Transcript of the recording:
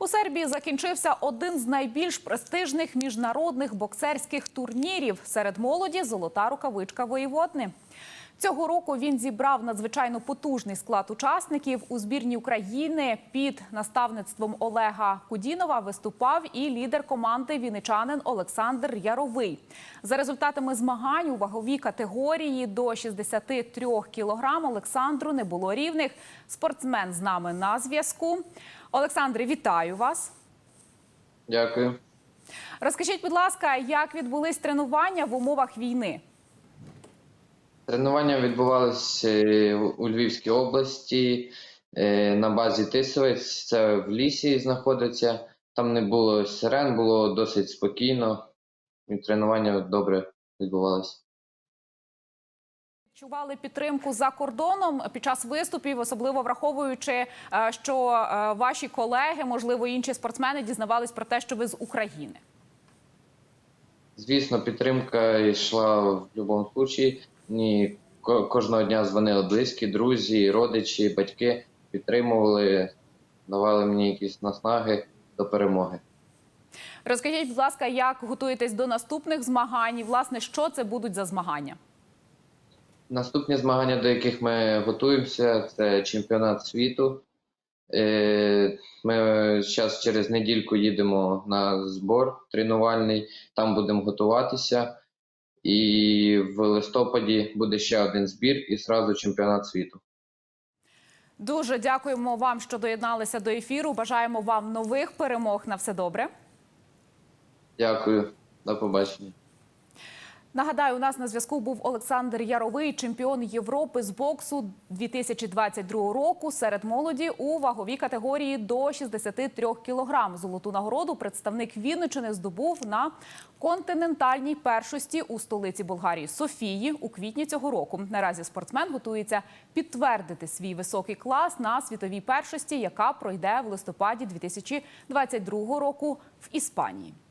У Сербії закінчився один з найбільш престижних міжнародних боксерських турнірів серед молоді золота рукавичка воєводни. Цього року він зібрав надзвичайно потужний склад учасників у збірні України під наставництвом Олега Кудінова виступав і лідер команди вінничанин Олександр Яровий. За результатами змагань у ваговій категорії до 63 кілограм Олександру не було рівних. Спортсмен з нами на зв'язку. Олександре, вітаю вас. Дякую. Розкажіть, будь ласка, як відбулись тренування в умовах війни? Тренування відбувалися е, у Львівській області е, на базі Тисовець. Це в лісі знаходиться. Там не було сирен, було досить спокійно. І тренування добре відбувалося. Відчували підтримку за кордоном під час виступів, особливо враховуючи, е, що ваші колеги, можливо, інші спортсмени дізнавались про те, що ви з України. Звісно, підтримка йшла в будь-якому випадку. Мені кожного дня дзвонили близькі, друзі, родичі, батьки, підтримували, давали мені якісь наснаги до перемоги. Розкажіть, будь ласка, як готуєтесь до наступних змагань? І, власне, що це будуть за змагання? Наступні змагання, до яких ми готуємося, це чемпіонат світу. Е, Ми зараз через недільку їдемо на збор тренувальний, там будемо готуватися. І в листопаді буде ще один збір і зразу чемпіонат світу. Дуже дякуємо вам, що доєдналися до ефіру. Бажаємо вам нових перемог. На все добре. Дякую, до побачення. Нагадаю, у нас на зв'язку був Олександр Яровий, чемпіон Європи з боксу 2022 року серед молоді у ваговій категорії до 63 кілограм. Золоту нагороду представник Вінничини здобув на континентальній першості у столиці Болгарії Софії у квітні цього року. Наразі спортсмен готується підтвердити свій високий клас на світовій першості, яка пройде в листопаді 2022 року в Іспанії.